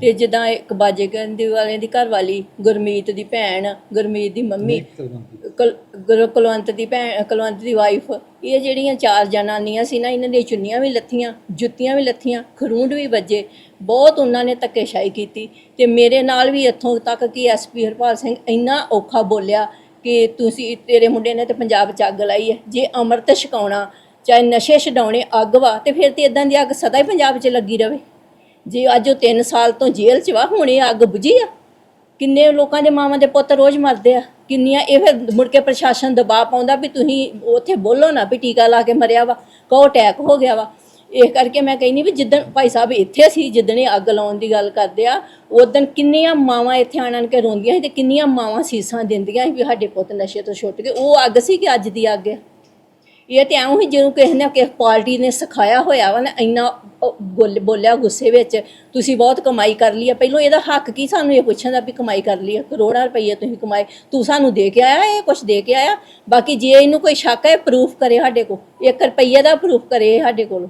ਤੇ ਜਿੱਦਾਂ ਇੱਕ ਬਾਜੇ ਕਹਿੰਦੇ ਵਾਲਿਆਂ ਦੀ ਘਰ ਵਾਲੀ ਗੁਰਮੀਤ ਦੀ ਭੈਣ ਗੁਰਮੀਤ ਦੀ ਮੰਮੀ ਕੁਲ- ਗੁਰ ਕੁਲਵੰਤ ਦੀ ਭੈਣ ਕੁਲਵੰਤ ਦੀ ਵਾਈਫ ਇਹ ਜਿਹੜੀਆਂ ਚਾਰ ਜਨਾਨੀਆਂ ਸੀ ਨਾ ਇਹਨਾਂ ਦੀਆਂ ਚੁੰਨੀਆਂ ਵੀ ਲੱਥੀਆਂ ਜੁੱਤੀਆਂ ਵੀ ਲੱਥੀਆਂ ਖਰੂੰਡ ਵੀ ਵੱਜੇ ਬਹੁਤ ਉਹਨਾਂ ਨੇ ਧੱਕੇਸ਼ਾਹੀ ਕੀਤੀ ਤੇ ਮੇਰੇ ਨਾਲ ਵੀ ਇੱਥੋਂ ਤੱਕ ਕਿ ਐਸਪੀ ਹਰਪਾਲ ਸਿੰਘ ਇੰਨਾ ਔਖਾ ਬੋਲਿਆ ਕਿ ਤੁਸੀਂ ਤੇਰੇ ਮੁੰਡੇ ਨੇ ਤੇ ਪੰਜਾਬ 'ਚ ਅੱਗ ਲਾਈ ਹੈ ਜੇ ਅੰਮ੍ਰਿਤ ਛਕਾਉਣਾ ਚਾਹੇ ਨਸ਼ੇ ਛਡਾਉਣੇ ਅੱਗ ਵਾ ਤੇ ਫਿਰ ਤੇ ਇਦਾਂ ਦੀ ਅੱਗ ਸਦਾ ਹੀ ਪੰਜਾਬ 'ਚ ਲੱਗੀ ਰਵੇ। ਜੇ ਅੱਜ ਉਹ 3 ਸਾਲ ਤੋਂ ਜੇਲ੍ਹ 'ਚ ਵਾ, ਹੁਣ ਇਹ ਅੱਗ ਬੁਝੀ ਆ। ਕਿੰਨੇ ਲੋਕਾਂ ਦੇ ਮਾਵਾਂ ਦੇ ਪੁੱਤ ਰੋਜ਼ ਮਰਦੇ ਆ। ਕਿੰਨੀਆਂ ਇਹ ਫਿਰ ਮੁੜ ਕੇ ਪ੍ਰਸ਼ਾਸਨ ਦਬਾਅ ਪਾਉਂਦਾ ਵੀ ਤੁਸੀਂ ਉੱਥੇ ਬੋਲੋ ਨਾ ਵੀ ਟੀਕਾ ਲਾ ਕੇ ਮਰਿਆ ਵਾ, ਕਹੋ ਅਟੈਕ ਹੋ ਗਿਆ ਵਾ। ਇਹ ਕਰਕੇ ਮੈਂ ਕਹਿੰਨੀ ਵੀ ਜਿੱਦਣ ਭਾਈ ਸਾਹਿਬ ਇੱਥੇ ਸੀ, ਜਿੱਦਣ ਇਹ ਅੱਗ ਲਾਉਣ ਦੀ ਗੱਲ ਕਰਦੇ ਆ ਉਦੋਂ ਕਿੰਨੀਆਂ ਮਾਵਾਂ ਇੱਥੇ ਆਣ ਆਣ ਕੇ ਰੋਂਦੀਆਂ ਸੀ ਤੇ ਕਿੰਨੀਆਂ ਮਾਵਾਂ ਸੀਸਾਂ ਦਿੰਦੀਆਂ ਸੀ ਵੀ ਸਾਡੇ ਪੁੱਤ ਨਸ਼ੇ ਤੋਂ ਛੁੱਟ ਗਏ। ਉਹ ਅੱਗ ਸੀ ਕਿ ਅੱਜ ਦੀ ਅੱਗ ਆ? ਇਹ ਤੇ ਐਉਂ ਹੀ ਜਿਹਨੂੰ ਕਿਸੇ ਨੇ ਕਿਸੇ ਪਾਰਟੀ ਨੇ ਸਿਖਾਇਆ ਹੋਇਆ ਵਾ ਨਾ, ਇੰਨਾ ਬੋਲ- ਬੋਲਿਆ ਗੁੱਸੇ ਵਿੱਚ, ਤੁਸੀਂ ਬਹੁਤ ਕਮਾਈ ਕਰ ਲਈ ਆ। ਪਹਿਲੋਂ ਇਹਦਾ ਹੱਕ ਕੀ ਸਾਨੂੰ ਇਹ ਪੁੱਛਣ ਦਾ ਵੀ ਕਮਾਈ ਕਰ ਲਈ ਆ? ਕਰੋੜਾਂ ਰੁਪਈਏ ਤੁਸੀਂ ਕਮਾਏ, ਤੂੰ ਸਾਨੂੰ ਦੇ ਕੇ ਆਇਆ, ਇਹ ਕੁਛ ਦੇ ਕੇ ਆਇਆ? ਬਾਕੀ ਜੇ ਇਹਨੂੰ ਕੋਈ ਸ਼ੱਕ ਹੈ ਪ੍ਰੂਫ ਕਰੇ ਸਾਡੇ ਕੋਲ। 1 ਰੁਪਈਏ ਦਾ ਪ੍ਰੂਫ ਕਰੇ ਸਾਡੇ ਕੋਲ।